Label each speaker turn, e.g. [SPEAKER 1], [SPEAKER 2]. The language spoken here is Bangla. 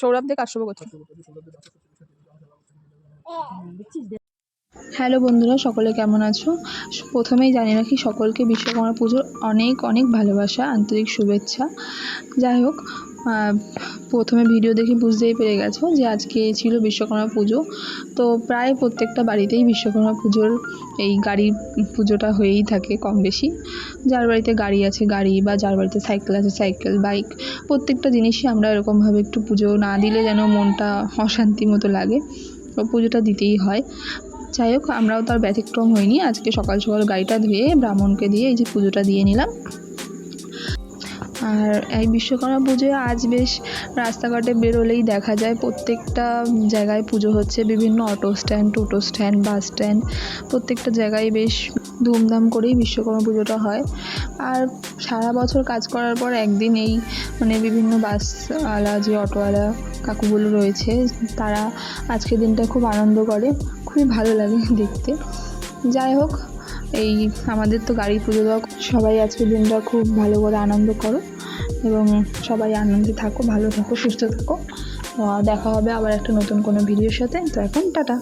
[SPEAKER 1] সৌরভ দিয়ে কাজ কথা।
[SPEAKER 2] হ্যালো বন্ধুরা, সকলে কেমন আছো? প্রথমেই জানি রাখি সকলকে বিশ্বকর্মা পুজোর অনেক অনেক ভালোবাসা, আন্তরিক শুভেচ্ছা। যাই হোক প্রথমে ভিডিও দেখে বুঝতেই পেরে গেছো যে আজকে ছিল বিশ্বকর্মা পুজো। তো প্রায় প্রত্যেকটা বাড়িতেই বিশ্বকর্মা পুজোর এই গাড়ি পুজোটা হয়েই থাকে কম বেশি। যার বাড়িতে গাড়ি আছে, গাড়ি বা যার বাড়িতে সাইকেল আছে, সাইকেল, বাইক, প্রত্যেকটা জিনিসই আমরা এরকমভাবে একটু পুজো না দিলে যেন মনটা অশান্তি মতো লাগে। পুজোটা দিতেই হয়। যাই হোক, আমরাও তার ব্যতিক্রম হইনি। আজকে সকাল সকাল গাড়িটা ধুয়ে ব্রাহ্মণকে দিয়ে এই যে পুজোটা দিয়ে নিলাম। আর এই বিশ্বকর্মা পুজোয় আজ বেশ রাস্তাঘাটে বেরোলেই দেখা যায়। প্রত্যেকটা জায়গায় পুজো হচ্ছে, বিভিন্ন auto stand toto stand bus stand প্রত্যেকটা জায়গায় বেশ ধুমধাম করেই বিশ্বকর্মা পুজোটা হয়। আর সারা বছর কাজ করার পর একদিন এই মানে বিভিন্ন বাসওয়ালা যে অটোওয়ালা কাকুগুলো রয়েছে, তারা আজকের দিনটা খুব আনন্দ করে। খুবই ভালো লাগে দেখতে। যাই হোক, এই আমাদের তো গাড়ি পুজো দেওয়া, সবাই আজকের দিনটা খুব ভালো করে আনন্দ করো। এবং সবাই আনন্দে থাকো, ভালো থাকো, সুস্থ থাকো। দেখা হবে আবার একটা নতুন কোনো ভিডিওর সাথে। তো এখন টাটা।